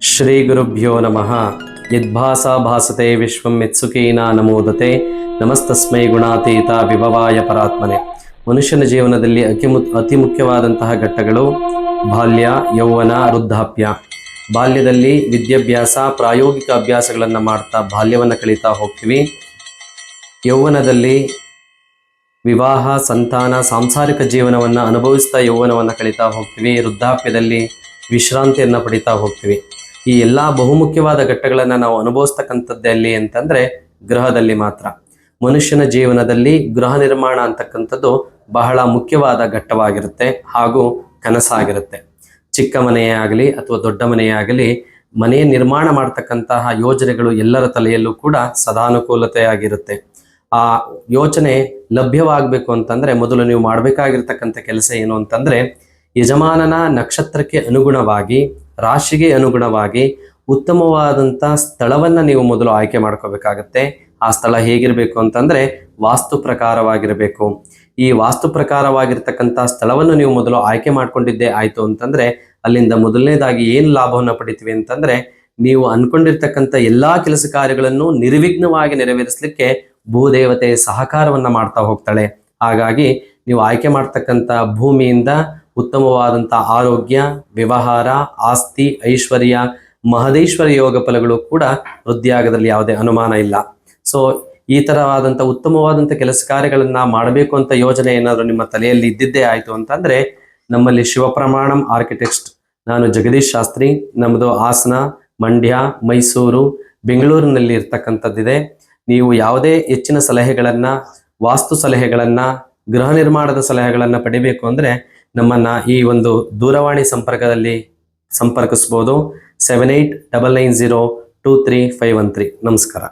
ಶ್ರೀ ಗುರುಭ್ಯೋ ನಮಃ. ಯದ್ಭಾಸಾ ಭಾಸತೆ ವಿಶ್ವಂ ಮಿತ್ಸುಕೀನ ನಮೋದತೆ. ನಮಸ್ತಸ್ಮೈ ಗುಣಾತೀತ ವಿಭವಾಯ ಪರಾತ್ಮನೆ. ಮನುಷ್ಯನ ಜೀವನದಲ್ಲಿ ಅತಿ ಮು ಅತಿ ಮುಖ್ಯವಾದಂತಹ ಘಟ್ಟಗಳು ಬಾಲ್ಯ, ಯೌವನ, ವೃದ್ಧಾಪ್ಯ. ಬಾಲ್ಯದಲ್ಲಿ ವಿದ್ಯಾಭ್ಯಾಸ, ಪ್ರಾಯೋಗಿಕ ಅಭ್ಯಾಸಗಳನ್ನು ಮಾಡ್ತಾ ಬಾಲ್ಯವನ್ನು ಕಳೀತಾ ಹೋಗ್ತೀವಿ. ಯೌವನದಲ್ಲಿ ವಿವಾಹ, ಸಂತಾನ, ಸಾಂಸಾರಿಕ ಜೀವನವನ್ನು ಅನುಭವಿಸ್ತಾ ಯೌವನವನ್ನು ಕಳೀತಾ ಹೋಗ್ತೀವಿ. ವೃದ್ಧಾಪ್ಯದಲ್ಲಿ ವಿಶ್ರಾಂತಿಯನ್ನು ಪಡಿತಾ ಹೋಗ್ತೀವಿ. ಈ ಎಲ್ಲ ಬಹುಮುಖ್ಯವಾದ ಘಟ್ಟಗಳನ್ನು ನಾವು ಅನುಭವಿಸ್ತಕ್ಕಂಥದ್ದೇ ಅಲ್ಲಿ ಅಂತಂದ್ರೆ ಗ್ರಹದಲ್ಲಿ ಮಾತ್ರ. ಮನುಷ್ಯನ ಜೀವನದಲ್ಲಿ ಗೃಹ ನಿರ್ಮಾಣ ಅಂತಕ್ಕಂಥದ್ದು ಬಹಳ ಮುಖ್ಯವಾದ ಘಟ್ಟವಾಗಿರುತ್ತೆ ಹಾಗೂ ಕನಸಾಗಿರುತ್ತೆ. ಚಿಕ್ಕ ಮನೆಯೇ ಆಗಲಿ ಅಥವಾ ದೊಡ್ಡ ಮನೆಯೇ ಆಗಲಿ ಮನೆ ನಿರ್ಮಾಣ ಮಾಡ್ತಕ್ಕಂತಹ ಯೋಜನೆಗಳು ಎಲ್ಲರ ತಲೆಯಲ್ಲೂ ಕೂಡ ಸದಾನುಕೂಲತೆಯಾಗಿರುತ್ತೆ ಆ ಯೋಚನೆ ಲಭ್ಯವಾಗಬೇಕು ಅಂತಂದ್ರೆ ಮೊದಲು ನೀವು ಮಾಡಬೇಕಾಗಿರ್ತಕ್ಕಂಥ ಕೆಲಸ ಏನು ಅಂತಂದ್ರೆ ಯಜಮಾನನ ನಕ್ಷತ್ರಕ್ಕೆ ಅನುಗುಣವಾಗಿ ರಾಶಿಗೆ ಅನುಗುಣವಾಗಿ ಉತ್ತಮವಾದಂಥ ಸ್ಥಳವನ್ನ ನೀವು ಮೊದಲು ಆಯ್ಕೆ ಮಾಡ್ಕೋಬೇಕಾಗತ್ತೆ. ಆ ಸ್ಥಳ ಹೇಗಿರಬೇಕು ಅಂತಂದ್ರೆ ವಾಸ್ತು ಪ್ರಕಾರವಾಗಿರಬೇಕು. ಈ ವಾಸ್ತು ಪ್ರಕಾರವಾಗಿರ್ತಕ್ಕಂಥ ಸ್ಥಳವನ್ನು ನೀವು ಮೊದಲು ಆಯ್ಕೆ ಮಾಡ್ಕೊಂಡಿದ್ದೇ ಆಯ್ತು ಅಂತಂದ್ರೆ ಅಲ್ಲಿಂದ ಮೊದಲನೇದಾಗಿ ಏನು ಲಾಭವನ್ನು ಪಡಿತೀವಿ ಅಂತಂದ್ರೆ ನೀವು ಅನ್ಕೊಂಡಿರ್ತಕ್ಕಂಥ ಎಲ್ಲಾ ಕೆಲಸ ಕಾರ್ಯಗಳನ್ನು ನಿರ್ವಿಘ್ನವಾಗಿ ನೆರವೇರಿಸಲಿಕ್ಕೆ ಭೂದೇವತೆ ಸಹಕಾರವನ್ನ ಮಾಡ್ತಾ ಹೋಗ್ತಾಳೆ. ಹಾಗಾಗಿ ನೀವು ಆಯ್ಕೆ ಮಾಡ್ತಕ್ಕಂಥ ಭೂಮಿಯಿಂದ ಉತ್ತಮವಾದಂಥ ಆರೋಗ್ಯ, ವ್ಯವಹಾರ, ಆಸ್ತಿ, ಐಶ್ವರ್ಯ, ಮಹದೇಶ್ವರ ಯೋಗ ಫಲಗಳು ಕೂಡ ವೃದ್ಧಿಯಾಗದಲ್ಲಿ ಯಾವುದೇ ಅನುಮಾನ ಇಲ್ಲ. ಸೊ ಈ ತರವಾದಂಥ ಉತ್ತಮವಾದಂಥ ಕೆಲಸ ಕಾರ್ಯಗಳನ್ನ ಮಾಡಬೇಕು ಅಂತ ಯೋಜನೆ ಏನಾದರೂ ನಿಮ್ಮ ತಲೆಯಲ್ಲಿ ಇದ್ದಿದ್ದೇ ಆಯಿತು ಅಂತಂದ್ರೆ, ನಮ್ಮಲ್ಲಿ ಶಿವಪ್ರಮಾಣಂ ಆರ್ಕಿಟೆಕ್ಸ್ಟ್ ನಾನು ಜಗದೀಶ್ ಶಾಸ್ತ್ರಿ ನಮ್ಮದು ಹಾಸನ, ಮಂಡ್ಯ, ಮೈಸೂರು, ಬೆಂಗಳೂರಿನಲ್ಲಿ ಇರ್ತಕ್ಕಂಥದ್ದಿದೆ. ನೀವು ಯಾವುದೇ ಹೆಚ್ಚಿನ ಸಲಹೆಗಳನ್ನ, ವಾಸ್ತು ಸಲಹೆಗಳನ್ನ, ಗೃಹ ನಿರ್ಮಾಣದ ಸಲಹೆಗಳನ್ನ ಪಡಿಬೇಕು ಅಂದ್ರೆ ನಮ್ಮನ್ನ ಈ ಒಂದು ದೂರವಾಣಿ ಸಂಪರ್ಕದಲ್ಲಿ ಸಂಪರ್ಕಿಸ್ಬೋದು. Seven eight double nine zero two three five one three ನಮಸ್ಕಾರ.